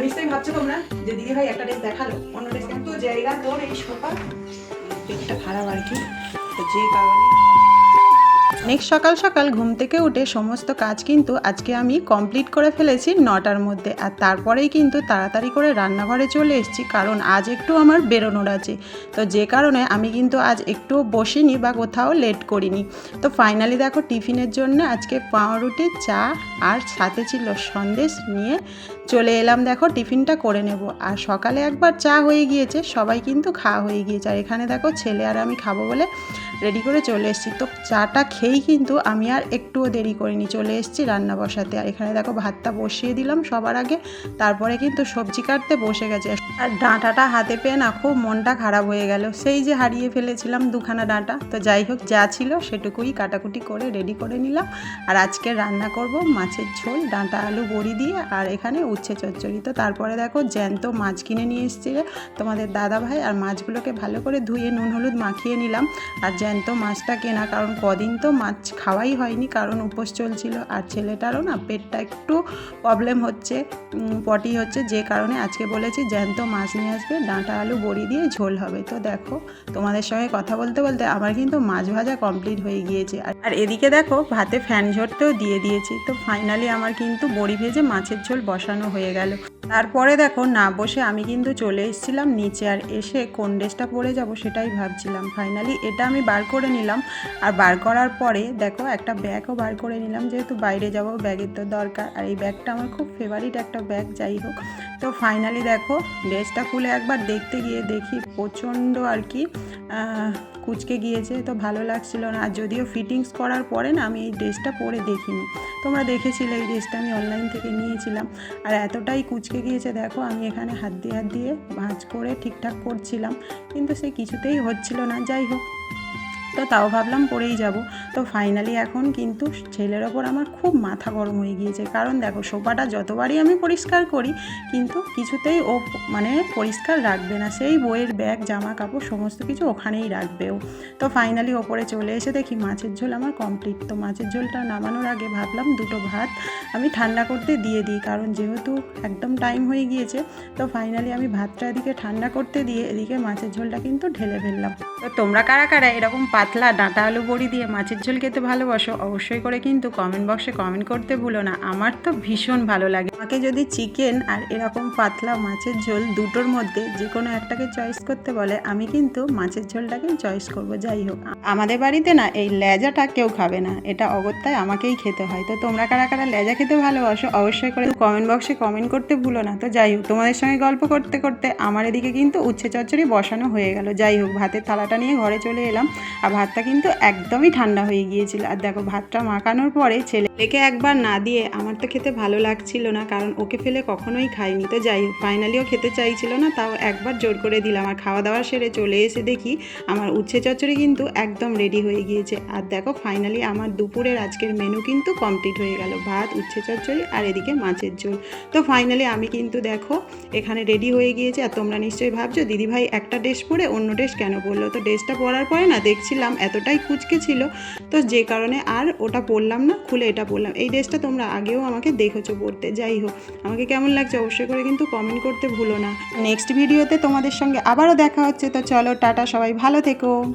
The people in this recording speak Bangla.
নিশ্চয়ই ভাবছ তোমরা যে দিদি ভাই একটা ড্রেস দেখাল, অন্য ড্রেস কিন্তু জায়গা তোর এই সোফা পেটটা খারাপ আর কি? যে কারণে নেক্সট সকাল সকাল ঘুম থেকে উঠে সমস্ত কাজ কিন্তু আজকে আমি কমপ্লিট করে ফেলেছি নটার মধ্যে। আর তারপরেই কিন্তু তাড়াতাড়ি করে রান্নাঘরে চলে এসেছি, কারণ আজ একটু আমার বেরোনোর আছে। তো যে কারণে আমি কিন্তু আজ একটু বসিনি বা কোথাও লেট করিনি। তো ফাইনালি দেখো টিফিনের জন্য আজকে পাউরুটি, চা আর সাথে ছিল সন্দেশ নিয়ে চলে এলাম। দেখো টিফিনটা করে নেব। আর সকালে একবার চা হয়ে গিয়েছে, সবাই কিন্তু খাওয়া হয়ে গিয়েছে। আর এখানে দেখো ছেলে আর আমি খাব বলে রেডি করে চলে এসেছি। তো চাটা খেয়েই কিন্তু আমি আর একটুও দেরি করিনি, চলে এসেছি রান্না বসাতে। আর এখানে দেখো ভাতটা বসিয়ে দিলাম সবার আগে, তারপরে কিন্তু সবজি কাটতে বসে গেছে। আর ডাঁটাটা হাতে পেয়ে না খুব মনটা খারাপ হয়ে গেল। সেই যে হারিয়ে ফেলেছিলাম দুখানা ডাঁটা। তো যাই হোক, যা ছিল সেটুকুই কাটাকুটি করে রেডি করে নিলাম। আর আজকে রান্না করব মাছের ঝোল, ডাঁটা, আলু, বড়ি দিয়ে আর এখানে উচ্ছে চচ্চড়ি। তো তারপরে দেখো জ্যান্ত মাছ কিনে নিয়ে এসেছে তোমাদের দাদা ভাই আর মাছগুলোকে ভালো করে ধুয়ে নুন, হলুদ মাখিয়ে নিলাম। আর জ্যান্ত মাছটা কেনা, কারণ কদিন তো মাছ খাওয়াই হয়নি, কারণ উপোস চলছিল। আর ছেলেটারও না পেটটা একটু প্রবলেম হচ্ছে পটি হচ্ছে, যে কারণে আজকে বলেছি জ্যান্ত মাছ নিয়ে আসবে, ডাঁটা আলু, বড়ি দিয়ে ঝোল হবে। তো দেখো, তোমাদের সঙ্গে কথা বলতে বলতে আমার কিন্তু মাছ ভাজা কমপ্লিট হয়ে গিয়েছে। আর আর এদিকে দেখো, ভাতে ফ্যান ঝরতেও দিয়ে দিয়েছি। তো ফাইনালি আমার কিন্তু বড়ি ভেজে মাছের ঝোল বসানো হয়ে গেল। তারপরে দেখো না বসে আমি কিন্তু চলে এসেছিলাম নিচে আর এসে কোন ড্রেসটা পরে যাব সেটাই ভাবছিলাম। ফাইনালি এটা আমি বার করে নিলাম। আর বার করার পরে দেখো একটা ব্যাগও বার করে নিলাম যেহেতু বাইরে যাব, ব্যাগের তো দরকার। আর এই ব্যাগটা আমার খুব ফেভারিট একটা ব্যাগ, যাই হোক। তো ফাইনালি দেখো ড্রেসটা খুলে একবার দেখতে গিয়ে দেখি প্রচণ্ড আর কি কুচকে গিয়েছে। তো ভালো লাগছিল না। আর যদিও ফিটিংস করার পরে না আমি এই ড্রেসটা পরে দেখিনি। তোমরা দেখেছিলে এই ড্রেসটা আমি অনলাইন থেকে নিয়েছিলাম। আর এতটাই কুচকে গিয়েছে, দেখো, আমি এখানে হাত দিয়ে হাত দিয়ে ভাঁজ করে ঠিকঠাক করছিলাম, কিন্তু সে কিছুতেই হচ্ছিল না। যাই হোক তো তাও ভাবলাম পরেই যাব। তো ফাইনালি এখন কিন্তু ছেলের ওপর আমার খুব মাথা গরম হয়ে গিয়েছে। কারণ দেখো, সোফাটা যতবারই আমি পরিষ্কার করি, কিন্তু কিছুতেই ও মানে পরিষ্কার রাখবে না। সেই বইয়ের ব্যাগ জামা কাপড় সমস্ত কিছু ওখানেই রাখবে ও। তো ফাইনালি ওপরে চলে এসে দেখি মাছের ঝোল আমার কমপ্লিট তো মাছের ঝোলটা নামানোর আগে ভাবলাম দুটো ভাত আমি ঠান্ডা করতে দিয়ে দিই। কারণ যেহেতু একদম টাইম হয়ে গিয়েছে, তো ফাইনালি আমি ভাতটা এদিকে ঠান্ডা করতে দিয়ে এদিকে মাছের ঝোলটা কিন্তু ঢেলে ফেললাম। তো তোমরা কারা কারা এরকম পাতলা ডাঁটা আলু বড়ি দিয়ে মাছের ঝোল খেতে ভালোবাসো, অবশ্যই করে কিন্তু কমেন্ট বক্সে কমেন্ট করতে ভুলো না। আমার তো ভীষণ ভালো লাগে। আমাকে যদি চিকেন আর এরকম পাতলা মাছের ঝোল দুটোর মধ্যে যে কোনো একটাকে চয়েস করতে বলে, আমি কিন্তু মাছের ঝোলটাকেই চয়েস করব, যাই হোক। আমাদের বাড়িতে না এই লেজাটা কেউ খাবে না, এটা অগত্যায় আমাকেই খেতে হয়। তো তোমরা কারা কারা লেজা খেতে ভালোবাসো, অবশ্যই করে কমেন্ট বক্সে কমেন্ট করতে ভুলো না। তো যাই হোক, তোমাদের সঙ্গে গল্প করতে করতে আমার এদিকে কিন্তু উচ্ছে চচ্চড়ি বসানো হয়ে গেল। যাই হোক, ভাতের থালাটা নিয়ে ঘরে চলে এলাম। ভাতটা কিন্তু একদমই ঠান্ডা হয়ে গিয়েছিল। আর দেখো, ভাতটা মাখানোর পরে ছেলেকে একবার না দিয়ে আমার তো খেতে ভালো লাগছিল না, কারণ ওকে ফেলে কখনোই খাইনি। তো যাই ফাইনালিও খেতে চাইছিল না, তাও একবার জোর করে দিলাম। আর খাওয়া দাওয়া সেরে চলে এসে দেখি আমার উচ্ছে চচ্চড়ি কিন্তু একদম রেডি হয়ে গিয়েছে। আর দেখো ফাইনালি আমার দুপুরের আজকের মেনু কিন্তু কমপ্লিট হয়ে গেল। ভাত, উচ্ছে চচ্চড়ি আর এদিকে মাছের ঝোল। তো ফাইনালি আমি কিন্তু দেখো, এখানে রেডি হয়ে গিয়েছে। আর তোমরা নিশ্চয়ই ভাবছ, দিদিভাই একটা ড্রেস পরে অন্য ড্রেস কেন পরলো তো ড্রেসটা পরার পরে না, দেখছিলাম এতটাই কুচকে ছিল। তো যে কারণে আর ওটা পরলাম না, খুলে এটা পরলাম। এই ড্রেসটা তোমরা আগেও আমাকে দেখেছ পরতে, যাই হোক। আমাকে কেমন লাগছে অবশ্যই করে কিন্তু কমেন্ট করতে ভুলো না। নেক্সট ভিডিওতে তোমাদের সঙ্গে আবারও দেখা হচ্ছে, তো চলো, টাটা, সবাই ভালো থেকো।